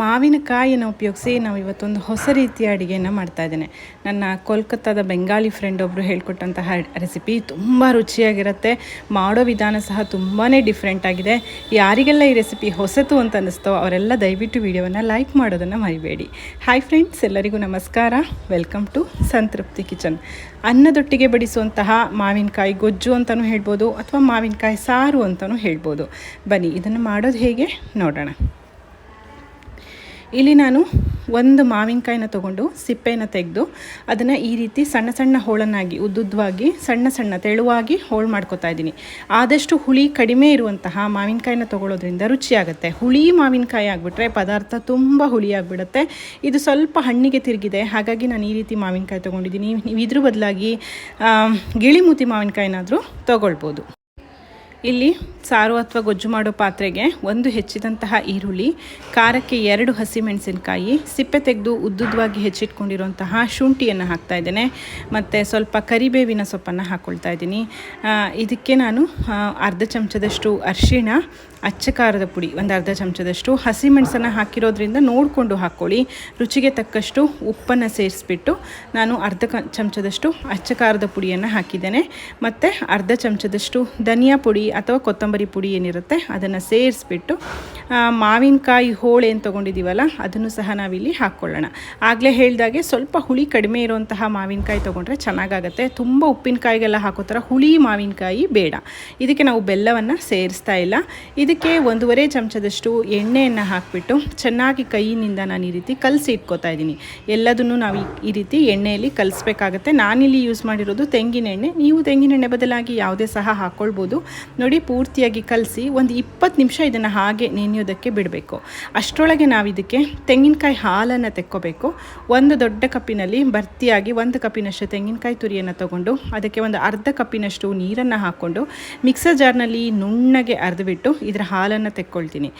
ಮಾವಿನಕಾಯಿಯನ್ನು ಉಪಯೋಗಿಸಿ ನಾವು ಇವತ್ತೊಂದು ಹೊಸ ರೀತಿಯ ಅಡುಗೆಯನ್ನು ಮಾಡ್ತಾ ಇದ್ದೇನೆ. ನನ್ನ ಕೋಲ್ಕತ್ತಾದ ಬೆಂಗಾಲಿ ಫ್ರೆಂಡ್ ಒಬ್ಬರು ಹೇಳ್ಕೊಟ್ಟಂತಹ ರೆಸಿಪಿ ತುಂಬ ರುಚಿಯಾಗಿರುತ್ತೆ. ಮಾಡೋ ವಿಧಾನ ಸಹ ತುಂಬಾ ಡಿಫ್ರೆಂಟ್ ಆಗಿದೆ. ಯಾರಿಗೆಲ್ಲ ಈ ರೆಸಿಪಿ ಹೊಸತು ಅಂತ ಅನ್ನಿಸ್ತೋ ಅವರೆಲ್ಲ ದಯವಿಟ್ಟು ವಿಡಿಯೋವನ್ನು ಲೈಕ್ ಮಾಡೋದನ್ನು ಮರಿಬೇಡಿ. ಹಾಯ್ ಫ್ರೆಂಡ್ಸ್ ಎಲ್ಲರಿಗೂ ನಮಸ್ಕಾರ. Welcome to Santrupti kitchen. ಅನ್ನದೊಟ್ಟಿಗೆ ಬಡಿಸುವಂತಹ ಮಾವಿನಕಾಯಿ ಗೊಜ್ಜು ಅಂತಲೂ ಹೇಳ್ಬೋದು ಅಥವಾ ಮಾವಿನಕಾಯಿ ಸಾರು ಅಂತಲೂ ಹೇಳ್ಬೋದು. ಬನ್ನಿ, ಇದನ್ನು ಮಾಡೋದು ಹೇಗೆ? ನೋಡೋಣ. ಇಲ್ಲಿ ನಾನು ಒಂದು ಮಾವಿನಕಾಯಿನ ತೊಗೊಂಡು ಸಿಪ್ಪೆನ ತೆಗೆದು ಅದನ್ನು ಈ ರೀತಿ ಸಣ್ಣ ಸಣ್ಣ ಹೋಳನ್ನಾಗಿ ಉದ್ದುದ್ದವಾಗಿ ಸಣ್ಣ ಸಣ್ಣ ತೆಳುವಾಗಿ ಹೋಳು ಮಾಡ್ಕೊತಾ ಇದ್ದೀನಿ. ಆದಷ್ಟು ಹುಳಿ ಕಡಿಮೆ ಇರುವಂತಹ ಮಾವಿನಕಾಯಿನ ತೊಗೊಳೋದ್ರಿಂದ ರುಚಿಯಾಗುತ್ತೆ. ಹುಳಿ ಮಾವಿನಕಾಯಿ ಆಗಿಬಿಟ್ರೆ ಪದಾರ್ಥ ತುಂಬ ಹುಳಿಯಾಗಿಬಿಡುತ್ತೆ ಇದು ಸ್ವಲ್ಪ ಹಣ್ಣಿಗೆ ತಿರುಗಿದೆ. ಹಾಗಾಗಿ ನಾನು ಈ ರೀತಿ ಮಾವಿನಕಾಯಿ ತೊಗೊಂಡಿದ್ದೀನಿ. ನೀವು ಇದ್ರ ಬದಲಾಗಿ ಗಿಳಿಮೂತಿ ಮಾವಿನಕಾಯಿನಾದರೂ ತೊಗೊಳ್ಬೋದು. ಇಲ್ಲಿ ಸಾರು ಅಥವಾ ಗೊಜ್ಜು ಮಾಡೋ ಪಾತ್ರೆಗೆ ಒಂದು ಹೆಚ್ಚಿದಂತಹ ಈರುಳ್ಳಿ, ಖಾರಕ್ಕೆ ಎರಡು ಹಸಿಮೆಣಸಿನಕಾಯಿ ಸಿಪ್ಪೆ ತೆಗೆದು ಉದ್ದುದ್ದವಾಗಿ ಹೆಚ್ಚಿಟ್ಕೊಂಡಿರುವಂತಹ ಶುಂಠಿಯನ್ನು ಹಾಕ್ತಾ ಇದ್ದೇನೆ. ಮತ್ತು ಸ್ವಲ್ಪ ಕರಿಬೇವಿನ ಸೊಪ್ಪನ್ನು ಹಾಕ್ಕೊಳ್ತಾ ಇದ್ದೀನಿ. ಇದಕ್ಕೆ ನಾನು ಅರ್ಧ ಚಮಚದಷ್ಟು ಅರಿಶಿಣ ಅಚ್ಚ ಖಾರದ ಪುಡಿ, ಒಂದು ಅರ್ಧ ಚಮಚದಷ್ಟು ಹಸಿಮೆಣಸನ್ನು ಹಾಕಿರೋದ್ರಿಂದ ನೋಡಿಕೊಂಡು ಹಾಕ್ಕೊಳ್ಳಿ ರುಚಿಗೆ ತಕ್ಕಷ್ಟು ಉಪ್ಪನ್ನು ಸೇರಿಸ್ಬಿಟ್ಟು ನಾನು ಅರ್ಧ ಕ, ಚಮಚದಷ್ಟು ಅಚ್ಚ ಖಾರದ ಪುಡಿಯನ್ನು ಹಾಕಿದ್ದೇನೆ. ಮತ್ತು ಅರ್ಧ ಚಮಚದಷ್ಟು ಧನಿಯಾ ಪುಡಿ ಅಥವಾ ಕೊತ್ತಂಬರಿ ಪುಡಿ ಏನಿರುತ್ತೆ ಅದನ್ನು ಸೇರಿಸ್ಬಿಟ್ಟು ಮಾವಿನಕಾಯಿ ಹೋಳೆ ಏನು ತೊಗೊಂಡಿದ್ದೀವಲ್ಲ ಅದನ್ನು ಸಹ ನಾವಿಲ್ಲಿ ಹಾಕ್ಕೊಳ್ಳೋಣ ಆಗಲೇ ಹೇಳಿದಾಗೆ ಸ್ವಲ್ಪ ಹುಳಿ ಕಡಿಮೆ ಇರುವಂತಹ ಮಾವಿನಕಾಯಿ ತೊಗೊಂಡ್ರೆ ಚೆನ್ನಾಗಾಗತ್ತೆ. ತುಂಬ ಉಪ್ಪಿನಕಾಯಿಗೆಲ್ಲ ಹಾಕೋ ಥರ ಹುಳಿ ಮಾವಿನಕಾಯಿ ಬೇಡ. ಇದಕ್ಕೆ ನಾವು ಬೆಲ್ಲವನ್ನು ಸೇರಿಸ್ತಾ ಇಲ್ಲ. ಇದಕ್ಕೆ ಒಂದೂವರೆ ಚಮಚದಷ್ಟು ಎಣ್ಣೆಯನ್ನು ಹಾಕಿಬಿಟ್ಟು ಚೆನ್ನಾಗಿ ಕೈಯಿಂದ ನಾನು ಈ ರೀತಿ ಕಲಸಿ ಇಟ್ಕೋತಾ ಇದ್ದೀನಿ. ಎಲ್ಲದನ್ನು ನಾವು ಈ ರೀತಿ ಎಣ್ಣೆಯಲ್ಲಿ ಕಲಿಸ್ಬೇಕಾಗತ್ತೆ. ನಾನಿಲ್ಲಿ ಯೂಸ್ ಮಾಡಿರೋದು ತೆಂಗಿನ ಎಣ್ಣೆ. ನೀವು ತೆಂಗಿನ ಎಣ್ಣೆ ಬದಲಾಗಿ ಯಾವುದೇ ಸಹ ಹಾಕ್ಕೊಳ್ಬೋದು ನೋಡಿ, ಪೂರ್ತಿಯಾಗಿ ಕಲಸಿ ಒಂದು ಇಪ್ಪತ್ತು ನಿಮಿಷ ಇದನ್ನು ಹಾಗೆ ನೆನೆಯೋದಕ್ಕೆ ಬಿಡಬೇಕು. ಅಷ್ಟರೊಳಗೆ ನಾವು ಇದಕ್ಕೆ ತೆಂಗಿನಕಾಯಿ ಹಾಲನ್ನು ತೆಕ್ಕೋಬೇಕು. ಒಂದು ದೊಡ್ಡ ಕಪ್ಪಿನಲ್ಲಿ ಭರ್ತಿಯಾಗಿ ಒಂದು ಕಪ್ಪಿನಷ್ಟು ತೆಂಗಿನಕಾಯಿ ತುರಿಯನ್ನು ತಗೊಂಡು, ಅದಕ್ಕೆ ಒಂದು ಅರ್ಧ ಕಪ್ಪಿನಷ್ಟು ನೀರನ್ನು ಹಾಕ್ಕೊಂಡು, ಮಿಕ್ಸರ್ ಜಾರ್ನಲ್ಲಿ ನುಣ್ಣಗೆ ಅರ್ದುಬಿಟ್ಟು, ಇದರ ಹಾಲನ್ನು ತೆಕ್ಕೊಳ್ತೀನಿ.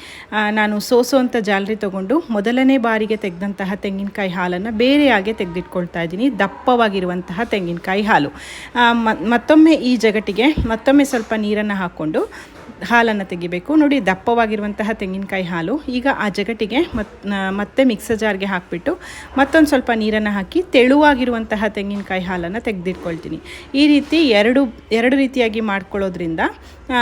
ನಾನು ಸೋಸೋ ಅಂತ ಜಾಲರಿ ತೊಗೊಂಡು ಮೊದಲನೇ ಬಾರಿಗೆ ತೆಗೆದಂತಹ ತೆಂಗಿನಕಾಯಿ ಹಾಲನ್ನು ಬೇರೆಯಾಗೆ ತೆಗೆದಿಟ್ಕೊಳ್ತಾ ಇದ್ದೀನಿ. ದಪ್ಪವಾಗಿರುವಂತಹ ತೆಂಗಿನಕಾಯಿ ಹಾಲು. ಮತ್ತೊಮ್ಮೆ ಈ ಜಗಟಿಗೆ ಮತ್ತೊಮ್ಮೆ ಸ್ವಲ್ಪ ನೀರನ್ನು ಹಾಕ್ಕೊಂಡು ಹಾಲನ್ನು ತೆಗಿಬೇಕು. ನೋಡಿ, ದಪ್ಪವಾಗಿರುವಂತಹ ತೆಂಗಿನಕಾಯಿ ಹಾಲು. ಈಗ ಆ ಜಗಟಿಗೆ ಮತ್ ಮತ್ತೆ ಮಿಕ್ಸರ್ ಜಾರ್ಗೆ ಹಾಕಿಬಿಟ್ಟು ಮತ್ತೊಂದು ಸ್ವಲ್ಪ ನೀರನ್ನು ಹಾಕಿ ತೆಳುವಾಗಿರುವಂತಹ ತೆಂಗಿನಕಾಯಿ ಹಾಲನ್ನು ತೆಗೆದಿಟ್ಕೊಳ್ತೀನಿ. ಈ ರೀತಿ ಎರಡು ಎರಡು ರೀತಿಯಾಗಿ ಮಾಡ್ಕೊಳ್ಳೋದ್ರಿಂದ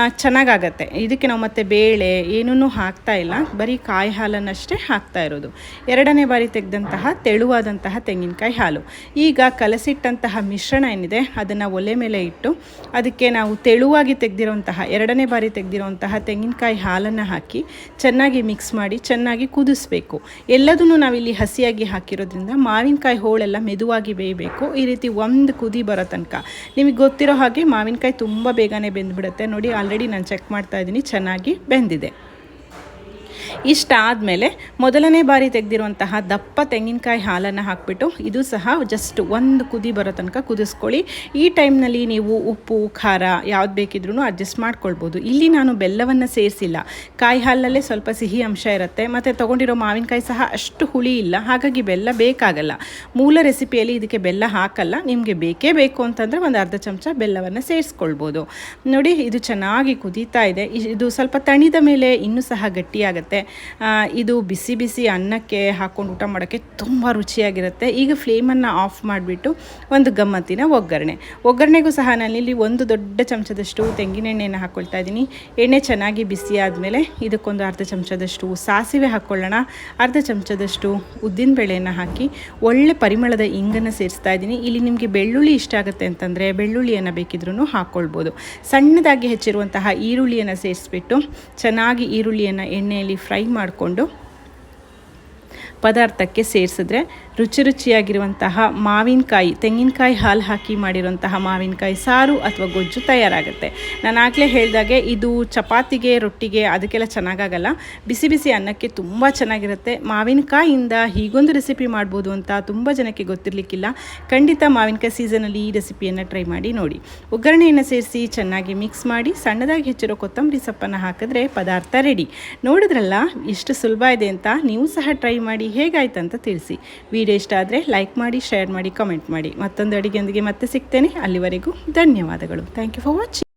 ಚೆನ್ನಾಗಾಗತ್ತೆ. ಇದಕ್ಕೆ ನಾವು ಮತ್ತೆ ಬೇಳೆ ಏನೂ ಹಾಕ್ತಾ ಇಲ್ಲ. ಬರೀ ಕಾಯಿ ಹಾಲನ್ನಷ್ಟೇ ಹಾಕ್ತಾ ಇರೋದು. ಎರಡನೇ ಬಾರಿ ತೆಗೆದಂತಹ ತೆಳುವಾದಂತಹ ತೆಂಗಿನಕಾಯಿ ಹಾಲು. ಈಗ ಕಲಸಿಟ್ಟಂತಹ ಮಿಶ್ರಣ ಏನಿದೆ, ಅದನ್ನು ಒಲೆ ಮೇಲೆ ಇಟ್ಟು ಅದಕ್ಕೆ ನಾವು ತೆಳುವಾಗಿ ತೆಗೆದಿರುವಂತಹ ಎರಡನೇ ಬಾರಿ ತೆಗೆದಿರುವಂತಹ ತೆಂಗಿನಕಾಯಿ ಹಾಲನ್ನು ಹಾಕಿ ಚೆನ್ನಾಗಿ ಮಿಕ್ಸ್ ಮಾಡಿ ಚೆನ್ನಾಗಿ ಕುದಿಸ್ಬೇಕು. ಎಲ್ಲದನ್ನು ನಾವಿಲ್ಲಿ ಹಸಿಯಾಗಿ ಹಾಕಿರೋದ್ರಿಂದ ಮಾವಿನಕಾಯಿ ಹೋಳೆಲ್ಲ ಮೆದುವಾಗಿ ಬೇಯಬೇಕು. ಈ ರೀತಿ ಒಂದು ಕುದಿ ಬರೋ ತನಕ. ನಿಮಗೆ ಗೊತ್ತಿರೋ ಹಾಗೆ ಮಾವಿನಕಾಯಿ ತುಂಬ ಬೇಗನೆ ಬೆಂದ್ಬಿಡುತ್ತೆ. ನೋಡಿ ಆಲ್ರೆಡಿ ನಾನು ಚೆಕ್ ಮಾಡ್ತಾ ಇದ್ದೀನಿ ಚೆನ್ನಾಗಿ ಬೆಂದಿದೆ. ಇಷ್ಟಾದಮೇಲೆ ಮೊದಲನೇ ಬಾರಿ ತೆಗೆದಿರುವಂತಹ ದಪ್ಪ ತೆಂಗಿನಕಾಯಿ ಹಾಲನ್ನು ಹಾಕಿಬಿಟ್ಟು ಇದು ಸಹ ಜಸ್ಟ್ ಒಂದು ಕುದಿ ಬರೋ ತನಕ ಕುದಿಸ್ಕೊಳ್ಳಿ. ಈ ಟೈಮ್ನಲ್ಲಿ ನೀವು ಉಪ್ಪು, ಖಾರ ಯಾವ್ದು ಬೇಕಿದ್ರೂ ಅಡ್ಜಸ್ಟ್ ಮಾಡ್ಕೊಳ್ಬೋದು. ಇಲ್ಲಿ ನಾನು ಬೆಲ್ಲವನ್ನು ಸೇರಿಸಿಲ್ಲ. ಕಾಯಿ ಹಾಲಲ್ಲೇ ಸ್ವಲ್ಪ ಸಿಹಿ ಅಂಶ ಇರುತ್ತೆ. ಮತ್ತು ತೊಗೊಂಡಿರೋ ಮಾವಿನಕಾಯಿ ಸಹ ಅಷ್ಟು ಹುಳಿ ಇಲ್ಲ. ಹಾಗಾಗಿ ಬೆಲ್ಲ ಬೇಕಾಗಲ್ಲ. ಮೂಲ ರೆಸಿಪಿಯಲ್ಲಿ ಇದಕ್ಕೆ ಬೆಲ್ಲ ಹಾಕಲ್ಲ. ನಿಮಗೆ ಬೇಕೇ ಬೇಕು ಅಂತಂದರೆ ಒಂದು ಅರ್ಧ ಚಮಚ ಬೆಲ್ಲವನ್ನು ಸೇರಿಸ್ಕೊಳ್ಬೋದು. ನೋಡಿ, ಇದು ಚೆನ್ನಾಗಿ ಕುದೀತಾ ಇದೆ. ಇದು ಸ್ವಲ್ಪ ತಣಿದ ಮೇಲೆ ಇನ್ನೂ ಸಹ ಗಟ್ಟಿಯಾಗುತ್ತೆ. ಇದು ಬಿಸಿ ಬಿಸಿ ಅನ್ನಕ್ಕೆ ಹಾಕ್ಕೊಂಡು ಊಟ ಮಾಡೋಕ್ಕೆ ತುಂಬ ರುಚಿಯಾಗಿರುತ್ತೆ. ಈಗ ಫ್ಲೇಮನ್ನು ಆಫ್ ಮಾಡಿಬಿಟ್ಟು ಒಂದು ಗಮ್ಮತ್ತಿನ ಒಗ್ಗರಣೆ. ಒಗ್ಗರಣೆಗೂ ಸಹ ನಾನಿಲ್ಲಿ ಒಂದು ದೊಡ್ಡ ಚಮಚದಷ್ಟು ತೆಂಗಿನ ಎಣ್ಣೆಯನ್ನು ಹಾಕ್ಕೊಳ್ತಾ ಇದ್ದೀನಿ. ಎಣ್ಣೆ ಚೆನ್ನಾಗಿ ಬಿಸಿ ಆದಮೇಲೆ ಇದಕ್ಕೊಂದು ಅರ್ಧ ಚಮಚದಷ್ಟು ಸಾಸಿವೆ ಹಾಕ್ಕೊಳ್ಳೋಣ ಅರ್ಧ ಚಮಚದಷ್ಟು ಉದ್ದಿನ ಬೇಳೆಯನ್ನು ಹಾಕಿ ಒಳ್ಳೆ ಪರಿಮಳದ ಇಂಗನ್ನು ಸೇರಿಸ್ತಾ ಇದ್ದೀನಿ. ಇಲ್ಲಿ ನಿಮಗೆ ಬೆಳ್ಳುಳ್ಳಿ ಇಷ್ಟ ಆಗುತ್ತೆ ಅಂತಂದರೆ ಬೆಳ್ಳುಳ್ಳಿಯನ್ನು ಬೇಕಿದ್ರೂ ಹಾಕ್ಕೊಳ್ಬೋದು ಸಣ್ಣದಾಗಿ ಹೆಚ್ಚಿರುವಂತಹ ಈರುಳ್ಳಿಯನ್ನು ಸೇರಿಸ್ಬಿಟ್ಟು ಚೆನ್ನಾಗಿ ಈರುಳ್ಳಿಯನ್ನು ಎಣ್ಣೆಯಲ್ಲಿ ಫ್ರೈ ಮಾಡಿಕೊಂಡು ಪದಾರ್ಥಕ್ಕೆ ಸೇರಿಸಿದ್ರೆ ರುಚಿ ರುಚಿಯಾಗಿರುವಂತಹ ಮಾವಿನಕಾಯಿ, ತೆಂಗಿನಕಾಯಿ ಹಾಲು ಹಾಕಿ ಮಾಡಿರುವಂತಹ ಮಾವಿನಕಾಯಿ ಸಾರು ಅಥವಾ ಗೊಜ್ಜು ತಯಾರಾಗುತ್ತೆ. ನಾನು ಆಗಲೇ ಹೇಳಿದಾಗೆ ಇದು ಚಪಾತಿಗೆ, ರೊಟ್ಟಿಗೆ ಅದಕ್ಕೆಲ್ಲ ಚೆನ್ನಾಗಾಗಲ್ಲ. ಬಿಸಿ ಬಿಸಿ ಅನ್ನಕ್ಕೆ ತುಂಬ ಚೆನ್ನಾಗಿರುತ್ತೆ. ಮಾವಿನಕಾಯಿಯಿಂದ ಹೀಗೊಂದು ರೆಸಿಪಿ ಮಾಡ್ಬೋದು ಅಂತ ತುಂಬ ಜನಕ್ಕೆ ಗೊತ್ತಿರಲಿಕ್ಕಿಲ್ಲ. ಖಂಡಿತ ಮಾವಿನಕಾಯಿ ಸೀಸನಲ್ಲಿ ಈ ರೆಸಿಪಿಯನ್ನು ಟ್ರೈ ಮಾಡಿ ನೋಡಿ. ಒಗ್ಗರಣೆಯನ್ನು ಸೇರಿಸಿ ಚೆನ್ನಾಗಿ ಮಿಕ್ಸ್ ಮಾಡಿ ಸಣ್ಣದಾಗಿ ಹೆಚ್ಚಿರೋ ಕೊತ್ತಂಬರಿ ಸೊಪ್ಪನ್ನು ಹಾಕಿದ್ರೆ ಪದಾರ್ಥ ರೆಡಿ ನೋಡಿದ್ರಲ್ಲ ಎಷ್ಟು ಸುಲಭ ಇದೆ ಅಂತ? ನೀವು ಸಹ ಟ್ರೈ ಮಾಡಿ. ಹೇಗಾಯ್ತು ಅಂತ ತಿಳಿಸಿ. ವಿಡಿಯೋ ಇಷ್ಟ ಆದರೆ ಲೈಕ್ ಮಾಡಿ ಶೇರ್ ಮಾಡಿ ಕಮೆಂಟ್ ಮಾಡಿ. ಮತ್ತೊಂದು ಅಡುಗೆಯೊಂದಿಗೆ ಮತ್ತೆ ಸಿಗ್ತೇನೆ. ಅಲ್ಲಿವರೆಗೂ ಧನ್ಯವಾದಗಳು. Thank you for watching